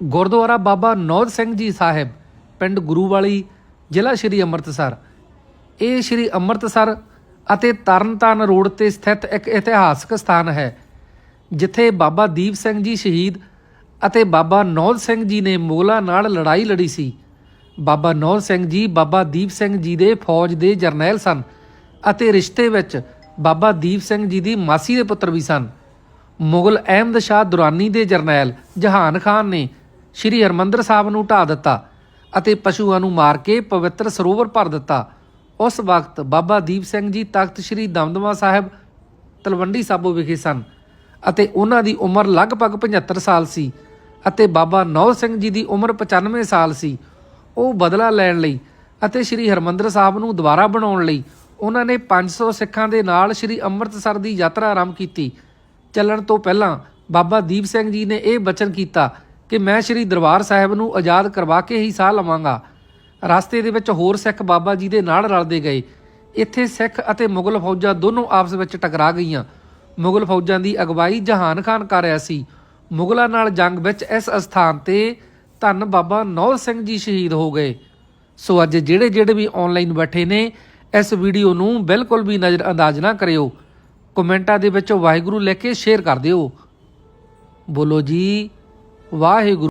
ਗੁਰਦੁਆਰਾ ਬਾਬਾ ਨੌਦ ਸਿੰਘ ਜੀ ਸਾਹਿਬ, ਪਿੰਡ ਗੁਰੂਵਾਲੀ, ਜ਼ਿਲ੍ਹਾ ਸ਼੍ਰੀ ਅੰਮ੍ਰਿਤਸਰ। ਇਹ ਸ਼੍ਰੀ ਅੰਮ੍ਰਿਤਸਰ ਅਤੇ ਤਰਨਤਾਰਨ ਰੋਡ ਤੇ ਸਥਿਤ ਇੱਕ ਇਤਿਹਾਸਕ ਸਥਾਨ ਹੈ, ਜਿੱਥੇ ਬਾਬਾ ਦੀਪ ਸਿੰਘ ਜੀ ਸ਼ਹੀਦ ਅਤੇ ਬਾਬਾ ਨੌਦ ਸਿੰਘ ਜੀ ਨੇ ਮੁਗਲਾਂ ਨਾਲ ਲੜਾਈ ਲੜੀ ਸੀ। ਬਾਬਾ ਨੌਦ ਸਿੰਘ ਜੀ, ਬਾਬਾ ਦੀਪ ਸਿੰਘ ਜੀ ਦੇ ਫੌਜ ਦੇ ਜਰਨੈਲ ਸਨ ਅਤੇ ਰਿਸ਼ਤੇ ਵਿੱਚ ਬਾਬਾ ਦੀਪ ਸਿੰਘ ਜੀ ਦੀ ਮਾਸੀ ਦੇ ਪੁੱਤਰ ਵੀ ਸਨ। ਮੁਗਲ ਅਹਿਮਦ ਸ਼ਾਹ ਦੁਰਾਨੀ ਦੇ ਜਰਨੈਲ ਜਹਾਨ ਖਾਨ ਨੇ ਸ੍ਰੀ ਹਰਮੰਦਰ ਸਾਹਿਬ ਨੂੰ ਢਾ ਦਿੱਤਾ ਅਤੇ ਪਸ਼ੂਆਂ ਨੂੰ ਮਾਰ ਕੇ ਪਵਿੱਤਰ ਸਰੋਵਰ ਭਰ ਦਿੱਤਾ। ਉਸ ਵਕਤ ਬਾਬਾ ਦੀਪ ਸਿੰਘ ਜੀ ਤਖਤ ਸ੍ਰੀ ਦਮਦਮਾ ਸਾਹਿਬ ਤਲਵੰਡੀ ਸਾਬੋ ਵਿਖੇ ਸਨ ਅਤੇ ਉਹਨਾਂ ਦੀ ਉਮਰ ਲਗਭਗ 75 ਸਾਲ ਸੀ ਅਤੇ ਬਾਬਾ ਨੌ ਸਿੰਘ ਜੀ ਦੀ ਉਮਰ 95 ਸਾਲ ਸੀ। ਉਹ ਬਦਲਾ ਲੈਣ ਲਈ ਅਤੇ ਸ੍ਰੀ ਹਰਮੰਦਰ ਸਾਹਿਬ ਨੂੰ ਦੁਬਾਰਾ ਬਣਾਉਣ ਲਈ ਉਹਨਾਂ ਨੇ 500 ਸਿੱਖਾਂ ਦੇ ਨਾਲ ਸ੍ਰੀ ਅੰਮ੍ਰਿਤਸਰ ਦੀ ਯਾਤਰਾ ਆਰੰਭ ਕੀਤੀ। ਚੱਲਣ ਤੋਂ ਪਹਿਲਾਂ ਬਾਬਾ ਦੀਪ ਸਿੰਘ ਜੀ ਨੇ ਇਹ ਬਚਨ ਕੀਤਾ ਕਿ ਮੈਂ ਸ੍ਰੀ ਦਰਬਾਰ ਸਾਹਿਬ ਨੂੰ ਆਜ਼ਾਦ ਕਰਵਾ ਕੇ ਹੀ ਸਾਹ ਲਵਾਂਗਾ। ਰਸਤੇ ਦੇ ਵਿੱਚ ਹੋਰ ਸਿੱਖ ਬਾਬਾ ਜੀ ਦੇ ਨਾਲ ਰਲਦੇ ਗਏ। ਇੱਥੇ ਸਿੱਖ ਅਤੇ ਮੁਗਲ ਫੌਜਾਂ ਦੋਨੋਂ ਆਪਸ ਵਿੱਚ ਟਕਰਾ ਗਈਆਂ। ਮੁਗਲ ਫੌਜਾਂ ਦੀ ਅਗਵਾਈ ਜਹਾਨ ਖਾਨ ਕਰ ਰਿਹਾ ਸੀ। ਮੁਗਲਾਂ ਨਾਲ ਜੰਗ ਵਿੱਚ ਇਸ ਅਸਥਾਨ ਤੇ ਧੰਨ ਬਾਬਾ ਨੌਰ ਸਿੰਘ ਜੀ ਸ਼ਹੀਦ ਹੋ ਗਏ। ਸੋ ਅੱਜ ਜਿਹੜੇ ਜਿਹੜੇ ਵੀ ਆਨਲਾਈਨ ਬੈਠੇ ਨੇ, ਇਸ ਵੀਡੀਓ ਨੂੰ ਬਿਲਕੁਲ ਵੀ ਨਜ਼ਰ ਅੰਦਾਜ਼ ਨਾ ਕਰਿਓ। ਕਮੈਂਟਾਂ ਦੇ ਵਿੱਚ ਵਾਹਿਗੁਰੂ ਲਿਖ ਕੇ ਸ਼ੇਅਰ ਕਰ ਦਿਓ। ਬੋਲੋ ਜੀ ਵਾਹਿਗੁਰੂ